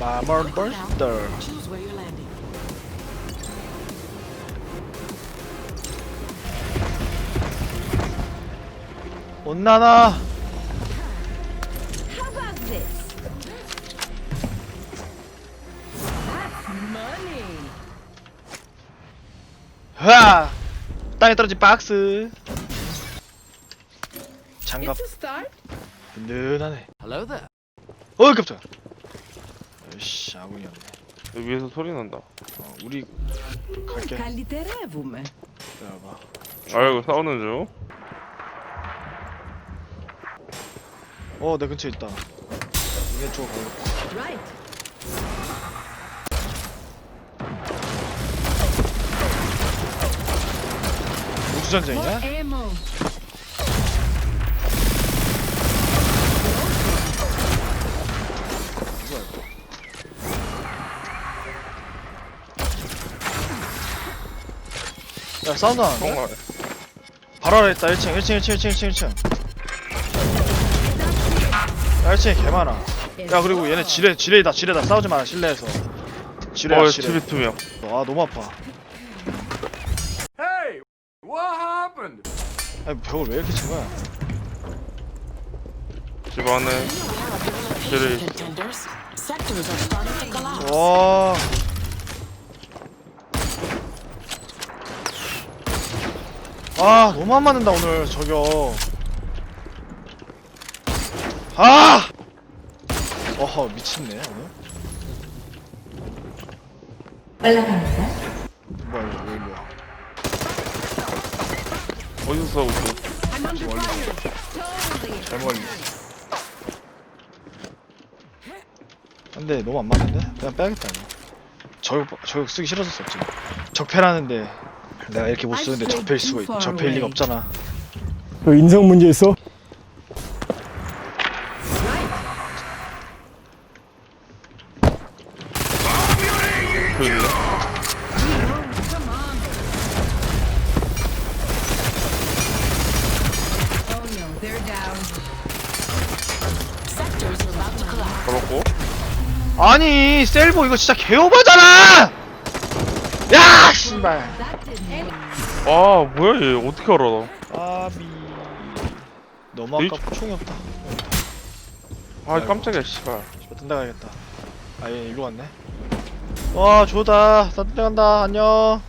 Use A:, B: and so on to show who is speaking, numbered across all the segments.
A: 마멀 벌스터. 온나나. 흐아 땅에 떨어진 박스 장갑. 든든하네
B: Hello there.
A: 어 깜짝 에이 씨 아군이었네
C: 여기 위에서 소리 난다.
A: 어, 우리 갈게
D: Καλυτερεύουμε.
A: 기다려봐
C: 아이고 싸우는 중.
A: 어내 근처에 있다 이게 쪽으로 가야겠다
D: Right.
A: 우주 전쟁이냐?
D: More ammo.
A: 야 사운드 나는데?
C: 정말.
A: 바로 아래 있다 1층 1층 1층 1층 1층 1층 야 1층에 개 많아 야 그리고 얘네 지뢰 지뢰다 지뢰다 싸우지 마라 실내에서 지뢰야
C: 어,
A: 지뢰
C: 집에 두 명.
A: 아 너무 아파
B: Hey, what happened?
A: 아니 벽을 왜 이렇게 친 거야
C: 집 안에.
E: Location contenders. Sectors are starting to collapse.
A: 와 아, 너무 안 맞는다, 오늘, 저격. 아! 어허, 미친네, 오늘.
F: 올라갑니다.
A: 뭐야, 이거, 왜 일로야.
C: 어디서 싸우고.
A: 잘 멀리. 안 돼, 너무 안 맞는데? 그냥 빼야겠다, 이거. 저격, 저격 쓰기 싫어졌어, 지금. 적폐라는데, 내가 이렇게 못 쓰는데 적폐일 수가, 있- 적폐일 리가 없잖아.
G: 그 인성 문제 있어?
C: 잡았고.
A: 아니, 셀보 이거 진짜 개오바잖아!
D: Work.
C: 아, 뭐야, 얘. 어떻게 알아, 나.
A: 아비 너무 아깝고 총이 없다
C: 아, 깜짝이야, 씨발.
A: 씨발 딴데 가야겠다 아얘 일로 갔네 와 좋다 딴데 간다 안녕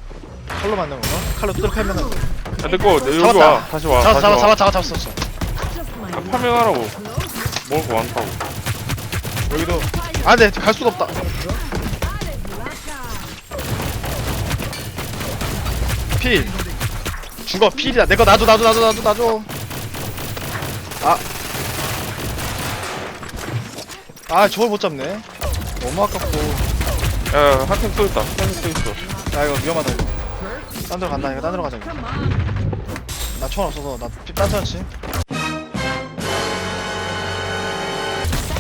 A: 칼로 만든 건가? 칼로 뚜드려 패면 은
C: 야, 내 거, 내 여기
A: 잡았다.
C: 와. 다시 와.
A: 잡았어
C: 다시
A: 잡았어
C: 와.
A: 잡았어 잡았어 잡았어
C: 야, 파밍하라고. 먹을 거 많다고.
A: 여기도 안돼 갈 수가 없다 필. 죽어 필이다. 내 거 놔줘 놔줘 놔줘 놔줘 놔줘. 아. 아 저걸 못 잡네. 너무 아깝고.
C: 야, 한팀 또 있다. 한팀 또 있어.
A: 야 이거 위험하다 이거. 딴 데로 간다 이거. 딴 데로 가자 이거. 나총 없어서 나 딴 데였지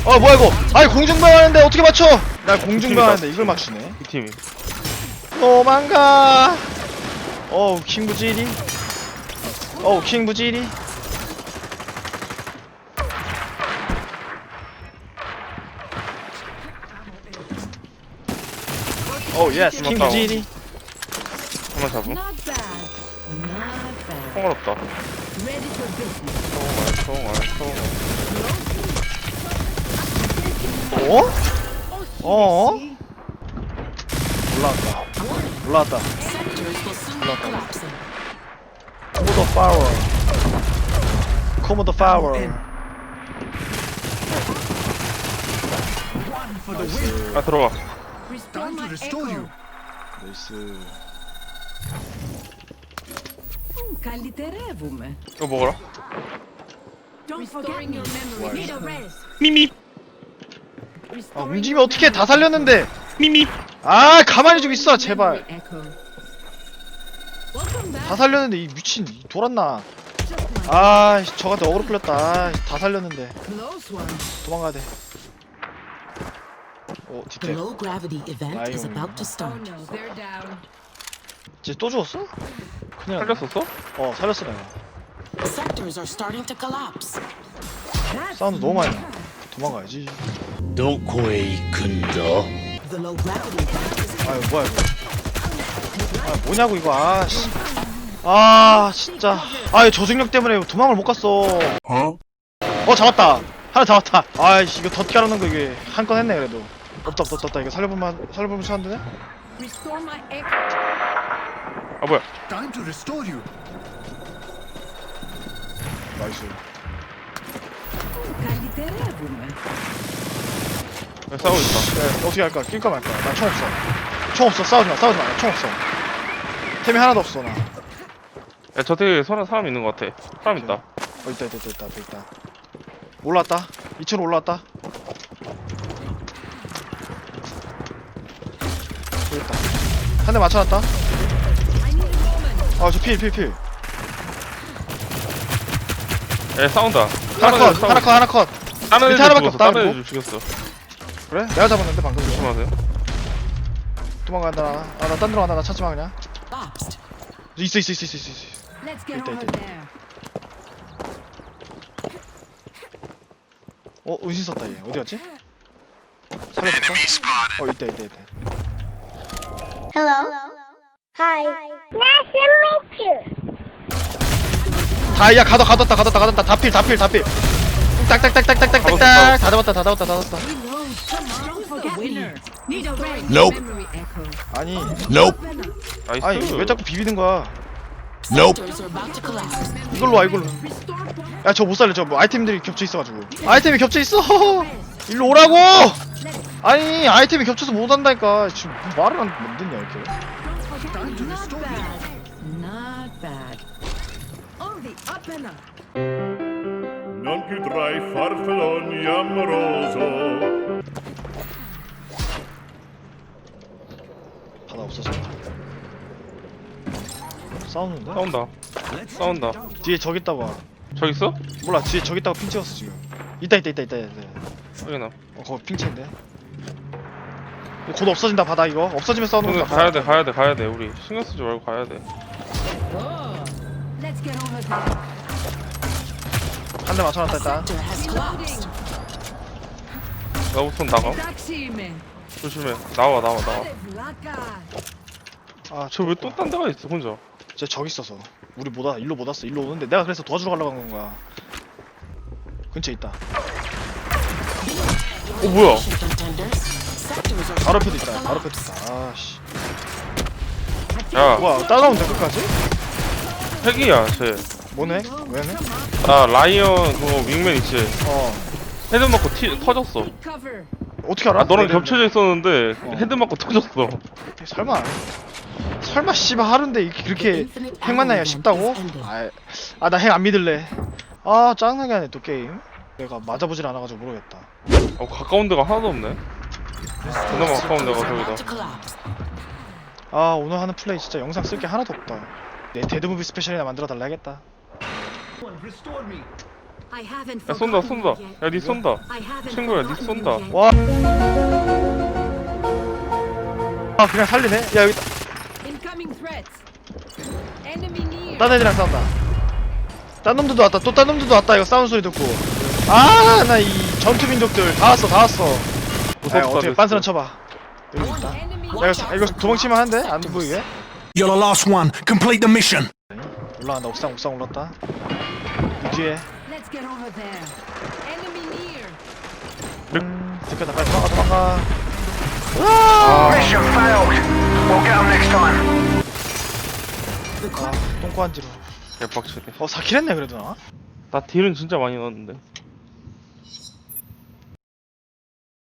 A: 어 뭐야 이거? 아니 공중병 하는데 어떻게 맞춰? 나 공중병 하는데 이걸 맞추네.
C: 이 팀이.
A: 도망가 어우 킹부지리 어우 킹부지리 어우 예스 킹부지리
C: 하나 잡음.
D: Not bad. Not bad.
C: 총알 없다.
D: Ready for business.
C: 총알, 총알, 총알.
A: 어? 어? 올라왔다 올라왔다
E: Sectors will soon be collapsing.
A: 코모도 파워 코모도 파워
C: 아, 들어가.
D: Restore my echo.
A: 나이스
D: Καλυτερεύουμε.
C: 이거 먹어라.
D: Don't forget your memory. Need a res.
C: 미미.
A: 아 움직이면 어떻게 다 살렸는데 미미 아 가만히 좀 있어 제발
D: Echo.
A: 다 살렸는데 이 미친 이 돌았나
D: Just my
A: 아 저한테 어그로 풀렸다 아, 다 살렸는데. 도망가야 돼어
E: The
A: 디테일
E: low gravity event is
A: Lion.
E: about to
D: Oh
E: start.
D: no, they're down.
A: 쟤또 죽었어? 큰일
C: 살렸었어?
A: 어 살렸어 내가
E: Sectors are starting to collapse.
D: That's
A: 사운드 너무 많이 나 도망가야지
E: The low gravity effect is
A: 아유 뭐야 이거 아 뭐냐고 이거 아 씨 아 진짜. 아저 생력 때문에 도망을 못 갔어. 어? 어 잡았다. 하나 잡았다. 아이씨 이거 덧기 하라는 거 이게 한 건 했네 그래도. 없다 없다 없다. 이거 살려보면 살려보면
D: 사안 되네?
C: 아 뭐야?
A: 나이스.
C: 네, 싸우고 있다.
A: 네, 어떻게 할까? 낄까 말까? 난총 없어. 총 없어. 싸우지마 싸우지마. 총 없어. 템이 하나도 없어 나.
C: 야 저택에 사람, 사람 있는 것 같아. 사람 있다.
A: 어 있다 있다 있다 있다 있다, 올라왔다. 2층으로 올라왔다. 저기 있다. 한 대 맞춰놨다. 아저 필 필필.
C: 야 싸운다.
A: 하나 컷 하나 컷 하나 컷.
C: 다른
A: 밑에
C: 애들
A: 하나밖에
C: 죽었어.
A: 없다,
C: 다른
A: 그리고.
C: 애들 죽였어.
A: 그래? 내가 잡았는데 방금.
C: 조심하세요.
A: 도망간다. 아나 딴 데로 간다. 나 찾지마 그냥. 있어 있어 있어 있어 있어 있어
D: over
A: wait,
D: there.
A: 어 은신 썼다 얘 어디 갔지? 살려볼까? 어 있다 있다 있다
H: Hello. Hi. Nice to meet you.
A: 다야 가둬 가뒀다 가뒀다 가뒀다 다필 다필 다필 딱딱딱딱딱딱딱 다 잡았다 다 잡았다 다 잡았다.
D: Need a ring.
I: Nope.
D: Memory echo.
A: 아니
C: 나이스
A: 아니 왜 자꾸 비비는 거야
E: collapse.
A: 이걸로 와 이걸로. 야 저 못 살려 저뭐 아이템들이 겹쳐 있어가지고 아이템이 겹쳐 있어 일로 오라고 아니 아이템이 겹쳐서 못 한다니까 지금 뭐 말을 안, 못 듣냐 이렇게.
I: Non più tra i farfalloni amoroso
A: 바다 없어졌다 싸우는데?
C: 싸운다. 싸운다.
A: 뒤에 저기 있다고 와.
C: 저기 있어?
A: 몰라 뒤에 저기 있다고 핑 찍었어 지금. 있다 있다 있다 있다 있다
C: 확인함.
A: 어 거기 핑 찍인데 곧 없어진다 바다 이거. 없어지면 싸우는 거다.
C: 가야 돼 가야 돼 가야 돼. 우리 신경 쓰지 말고 가야 돼.
D: Let's get over there.
A: 한대 맞춰놨다 일단.
E: Sector has collapsed.
C: 나 우선 나가.
D: Taxime.
C: 조심해. 나와 나와 나와.
D: Vlaka.
C: 저왜 또 딴 데가 있어 혼자
A: 쟤 저기 있어서. 우리 못 와, 일로 못 왔어. 일로 오는데 내가 그래서 도와주러 가려고 한 거야. 근처에 있다.
C: 어 뭐야?
A: 바로 옆에도 있다. 바로 옆에도 있다. 아씨.
C: 야.
A: 뭐야 따라오는데 끝까지?
C: 핵이야 쟤.
A: 뭐네? 왜네?
C: 나 라이언 그거 윙맨 있지.
A: 어.
C: 헤드 맞고 티, 터졌어.
D: Cover.
A: 어떻게 알아?
C: 아 너랑
A: 내가
C: 겹쳐져 있었는데
A: 어.
C: 헤드 맞고 터졌어.
A: 설마. 설마 씨발 하루인데 이렇게 핵 만나기가 쉽다고? 아나 핵 안 믿을래. 아 짜증나게 하네 또 게임. 내가 맞아보질 않아가지고 모르겠다.
C: 어 가까운 데가 하나도 없네. 그나마 가까운 데가
E: about
C: 저기다.
A: 아 오늘 하는 플레이 진짜 영상 쓸 게 하나도 없다. 내 데드무비 스페셜이나 만들어 달라 야겠다
C: 야 쏜다 쏜다
D: you yet.
C: 야니 쏜다
D: I haven't
C: 친구야, 니 쏜다.
A: 와. 아 그냥 살리네. 야 여기 있다.
D: Incoming threats. Enemy near.
A: 딴 애들이랑 싸운다. 딴 놈들도 왔다. 또 딴 놈들도 왔다. 이거 싸우는 소리 듣고. 아 나 이 전투 민족들 다 왔어 다 왔어. 아
C: 무섭다
A: 어떻게
C: 됐어.
A: 빤스런 쳐봐. 여기 있다. 야 이거, 이거 도망치면 한데 안 보이게?
I: You're the last one. Complete the mission.
A: 올라간다. 옥상 옥상 올랐다. 이 뒤에.
D: Get over there. Enemy near.
A: 음, 들켰다. 빨리 도망가 도망가.
I: Mission failed. We'll get them next time.
E: The
A: 아 똥꼬 한지로.
C: 개빡치네
A: 어 4킬 했네 그래도 나.
C: 나 딜은 진짜 많이 넣었는데